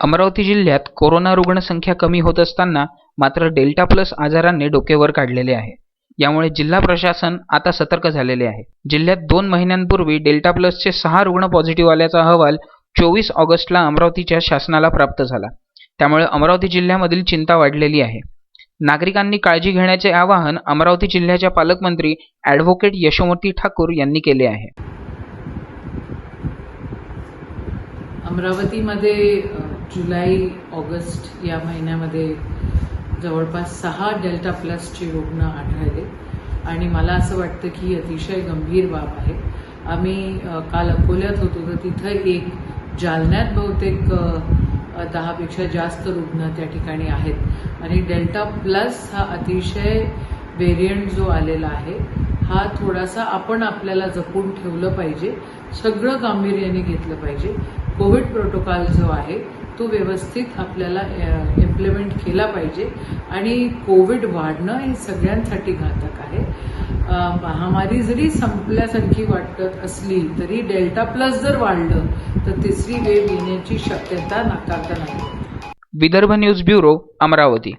अमरावती जिल्ह्यात कोरोना रुग्णसंख्या कमी होत असताना मात्र डेल्टा प्लस आजाराने डोके वर काढलेले आहे. यामुळे जिल्हा प्रशासन आता सतर्क झालेले आहे. जिल्ह्यात दोन महिन्यांपूर्वी डेल्टा प्लसचे सहा रुग्ण पॉझिटिव्ह आल्याचा अहवाल चोवीस ऑगस्टला अमरावतीच्या शासनाला प्राप्त झाला. त्यामुळे अमरावती जिल्ह्यामधील चिंता वाढलेली आहे. नागरिकांनी काळजी घेण्याचे आवाहन अमरावती जिल्ह्याच्या पालकमंत्री ॲडव्होकेट यशोमती ठाकूर यांनी केले आहे. अमरावतीमध्ये जुलै ऑगस्ट या महिन्यामध्ये जवळपास सहा डेल्टा प्लसचे रुग्ण आढळले. आणि मला असं वाटतं की अतिशय गंभीर बाब आहे. आम्ही काल अकोल्यात होतो तर तिथं एक जालन्यात बहुतेक दहापेक्षा जास्त रुग्ण त्या ठिकाणी आहेत. आणि डेल्टा प्लस हा अतिशय व्हेरियंट जो आलेला आहे हा थोडासा आपण आपल्याला जपून ठेवलं पाहिजे. सगळं गांभीर्याने घेतलं पाहिजे. कोविड प्रोटोकॉल जो आहे तो व्यवस्थित आपल्याला इम्प्लिमेंट केला पाहिजे. आणि कोविड वाढणं हे सगळ्यांसाठी घातक आहे. महामारी जरी संपल्यासारखी वाटत असली तरी डेल्टा प्लस जर वाढलं तर तिसरी वेव येण्याची शक्यता नाकारता नाही विदर्भ न्यूज ब्युरो अमरावती.